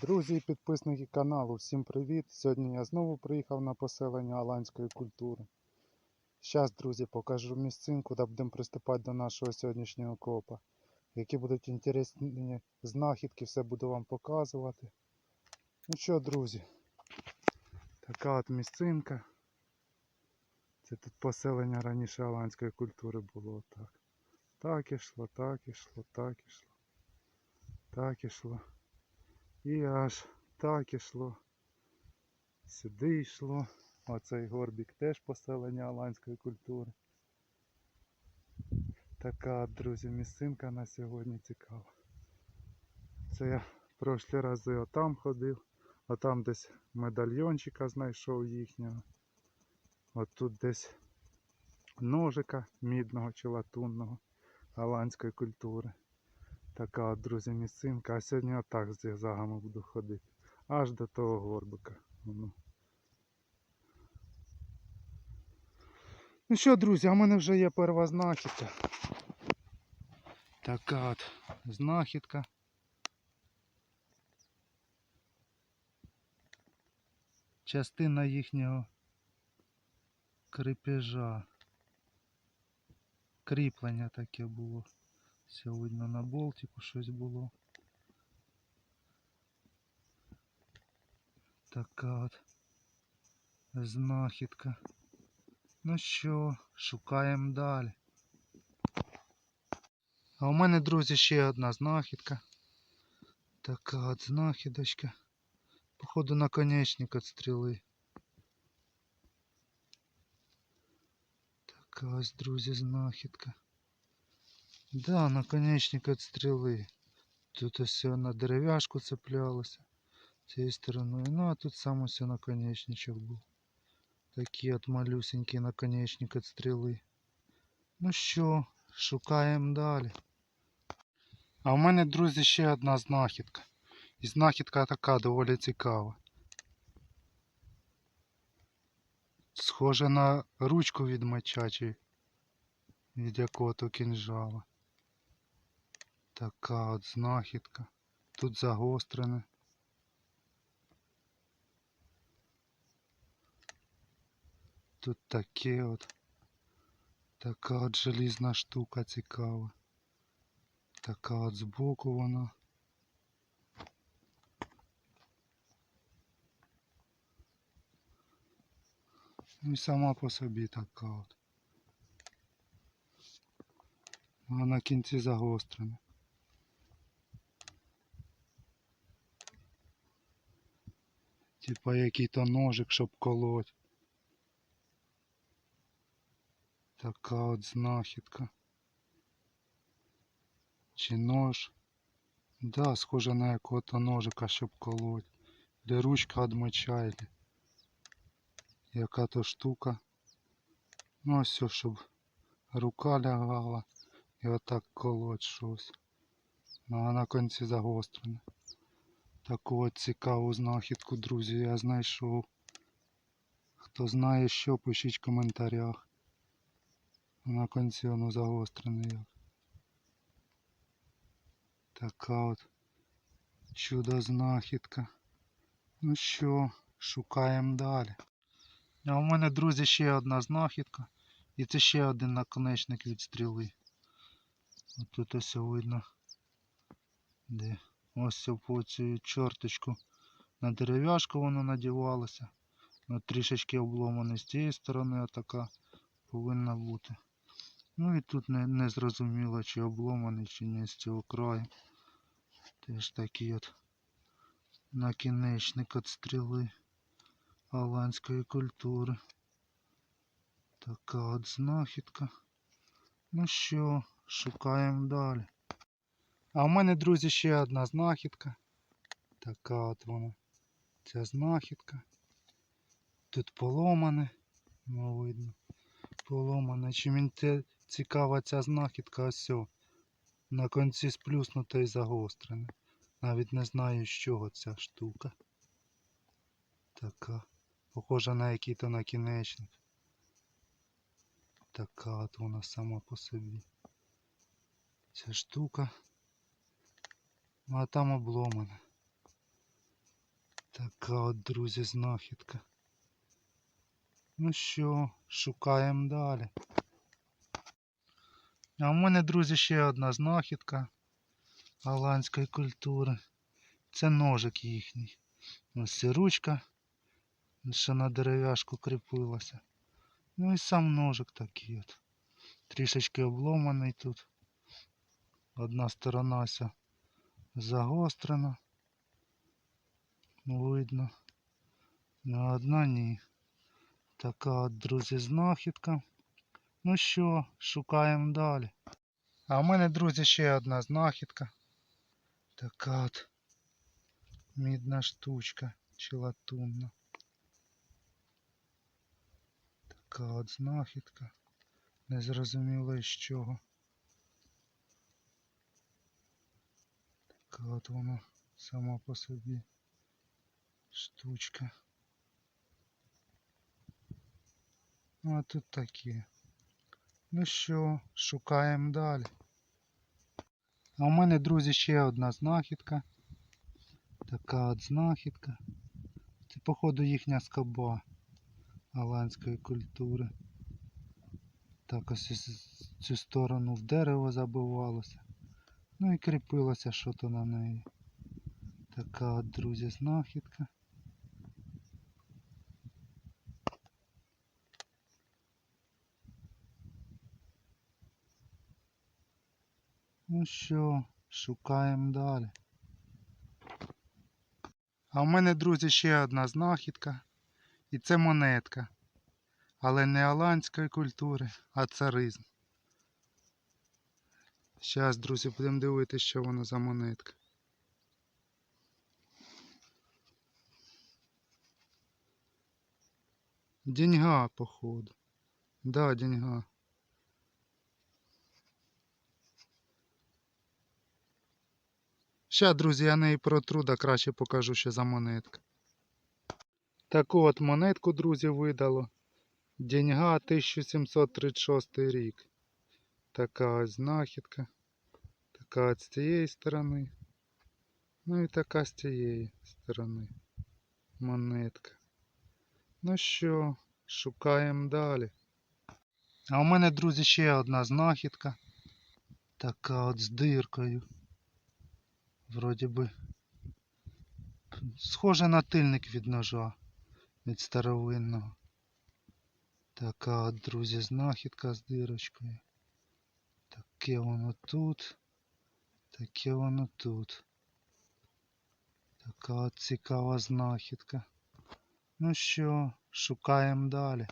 Друзі і підписники каналу, всім привіт! Сьогодні я знову приїхав на поселення аланської культури. Зараз, друзі, покажу місцинку, де будемо приступати до нашого сьогоднішнього копа. Які будуть інтересні знахідки, все буду вам показувати. Ну що, друзі, така от місцинка. Це тут поселення раніше аланської культури було так. Так ішло, так ішло, так ішло. Так ішло. І аж так ішло. Сюди йшло. Оцей горбік теж поселення аланської культури. Така, друзі, місцинка на сьогодні цікава. Це я прошлі рази отам ходив, отам десь медальйончика знайшов їхнього. От тут десь ножика мідного чи латунного аланської культури. Така от, друзі, місцинка. А сьогодні отак з зигзагами буду ходити. Аж до того горбика. Воно. Ну що, друзі, а в мене вже є перша знахідка. Така от знахідка. Частина їхнього крепежа. Кріплення таке було. Сьогодні на болтику щось було. Така от знахідка. Ну що, шукаємо далі. А у мене, друзі, ще одна знахідка. Така от знахідочка. Походу наконечник від стріли. Така ось, друзі, знахідка. Да, наконечник від стріли. Тут ось на дерев'яшку цеплялося цією стороною. Ну а тут сам ось наконечничок був. Такий от малюсенький наконечник від стріли. Ну що, шукаємо далі. А в мене, друзі, ще одна знахідка. І знахідка така доволі цікава. Схоже на ручку від меча чи від якого-то кінжала. Така от знахідка. Тут загострене. Тут таке от. Така от желізна штука цікава. Така от збоку вона. Ну і сама по собі така от. А на кінці загострена. Типа який-то ножик, щоб колоть. Така от знахідка. Чи нож? Да, схоже на якого-то ножика, щоб колоть. Де ручка или яка то штука. Ну ось все, щоб рука лягала і отак колоть щось. Ну, а на кінці загострене. Таку от цікаву знахідку, друзі, я знайшов. Хто знає що, пишіть в коментарях. На кінці воно загострене як. Така от чудо знахідка. Ну що, шукаємо далі. А у мене, друзі, ще одна знахідка. І це ще один наконечник від стріли. От тут ось видно. Де? Ось по цю чорточку на дерев'яшку воно надівалося. Ну, трішечки обломане з цієї сторони, така повинна бути. Ну і тут не, не зрозуміло, чи обломаний, чи ні з цього краю. Теж такий от накінечник від стріли аланської культури. Така от знахідка. Ну що, шукаємо далі. А в мене, друзі, ще одна знахідка. Така от вона. Ця знахідка. Тут поломане, ну видно. Поломане. Чим мені цікава ця знахідка, ось сьо. На кінці сплюснуте і загострене. Навіть не знаю з чого ця штука. Така. Похожа на який-то накінечник. Така от вона сама по собі. Ця штука. Ну а там обломана. Така от, друзі, знахідка. Ну що, шукаємо далі. А в мене, друзі, ще одна знахідка голландської культури. Це ножик їхній. Ось і ручка, що на дерев'яшку кріпилася. Ну і сам ножик такий от. Трішечки обломаний тут. Одна сторона вся загострена. Видно. А одна ні. Така от, друзі, знахідка. Ну що, шукаємо далі. А в мене, друзі, ще одна знахідка. Така от мідна штучка чи латунна. Така от знахідка. Не зрозуміло із чого. Така от вона сама по собі штучка. Ну, а тут такі. Ну що, шукаємо далі. А у мене, друзі, ще одна знахідка. Така от знахідка. Це, походу, їхня скоба голландської культури. Так ось цю сторону в дерево забивалося. Ну і кріпилося що-то на неї. Така от, друзі, знахідка. Ну що, шукаємо далі. А в мене, друзі, ще одна знахідка. І це монетка. Але не голландської культури, а царизм. Зараз, друзі, будемо дивитися, що воно за монетка. Деньга, походу. Да, деньга. Ща, друзі, я неї протру, да краще покажу, що за монетка. Таку от монетку, друзі, видало. Деньга 1736 рік. Така ось знахідка. Така от з цієї сторони. Ну і така з цієї сторони. Монетка. Ну що, шукаємо далі. А у мене, друзі, ще одна знахідка. Така от з диркою. Вроді би. Схоже на тильник від ножа. Від старовинного. Така от, друзі, знахідка з дирочкою. Таке воно тут. Таке воно тут. Така цікава знахідка. Ну що, шукаємо далі.